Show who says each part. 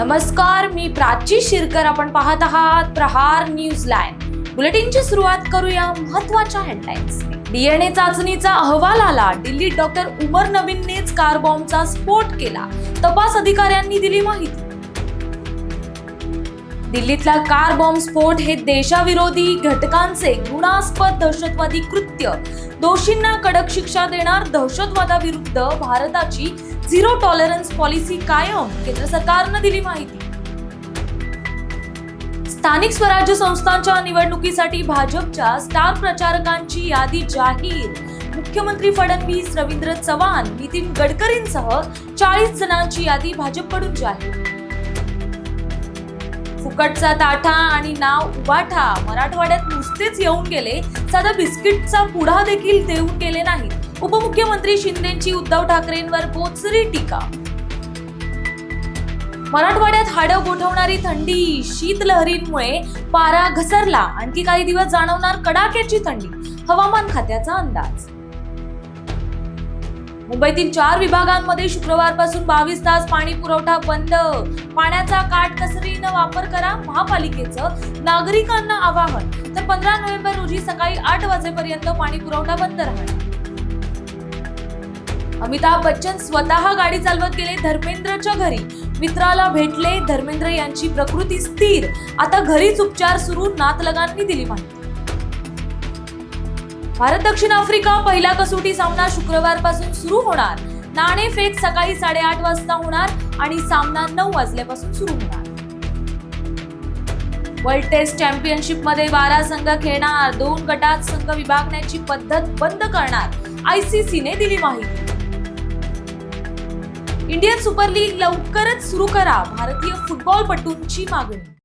Speaker 1: नमस्कार मी प्राची शिरकर. आपण पाहत आहात प्रहार न्यूज लाईन. बुलेटिनची सुरुवात करूया महत्त्वाच्या हेडलाईन्स डीएनए चाचणीचा अहवाल आला. दिल्लीत डॉक्टर उमर नवीननेच कार बॉम्बचा स्फोट केला. तपास अधिकाऱ्यांनी दिली माहिती. दिल्लीतला कार बॉम्ब स्फोट हे देशाविरोधी घटकांचे गुणास्पद दहशतवादी कृत्य. दोषींना कडक शिक्षा देणार दहशतवादाविरुद्ध भारताची झिरो टॉलरन्स पॉलिसी कायम केंद्र सरकारनं दिली माहिती. स्थानिक स्वराज्य संस्थांच्या निवडणुकीसाठी भाजपच्या स्टार प्रचारकांची यादी जाहीर. मुख्यमंत्री फडणवीस रवींद्र चव्हाण नितीन गडकरींसह चाळीस जणांची यादी भाजपकडून जाहीर. फुकटचा ताठा आणि नाव उबाठा. मराठवाड्यात नुसतेच येऊन गेले. साधा बिस्किटचा पुढा देखील देऊन गेले नाही उपमुख्यमंत्री शिंदेची उद्धव ठाकरेंवर बोचरी टीका. मराठवाड्यात हाडं गोठवणारी थंडी शीतलहरींमुळे पारा घसरला. आणखी काही दिवस जाणवणार कडाक्याची थंडी. हवामान खात्याचा अंदाज. मुंबईतील चार विभागांमध्ये शुक्रवारपासून बावीस तास पाणी पुरवठा बंद. पाण्याचा काटकसरीनं वापर करा महापालिकेचं नागरिकांना आवाहन. तर पंधरा नोव्हेंबर रोजी सकाळी आठ वाजेपर्यंत पाणी पुरवठा बंद राहणार. अमिताभ बच्चन स्वतः गाडी चालवत गेले धर्मेंद्रच्या घरी. मित्राला भेटले धर्मेंद्र यांची प्रकृती स्थिर. आता घरीच उपचार सुरू नातलगांनी दिली माहिती. भारत दक्षिण आफ्रिका पहिला कसोटी सामना शुक्रवारपासून सुरू होणार. नाणेफेक सकाळी साडेआठ वाजता होणार आणि सामना नऊ वाजल्यापासून सुरू होणार. वर्ल्ड टेस्ट चॅम्पियनशिपमध्ये बारा संघ खेळणार. दोन गटात संघ विभागण्याची पद्धत बंद करणार. आयसीसीने दिली माहिती. इंडियन सुपर लीग लवकरच सुरू करा. भारतीय फुटबॉलपटूंची मागणी.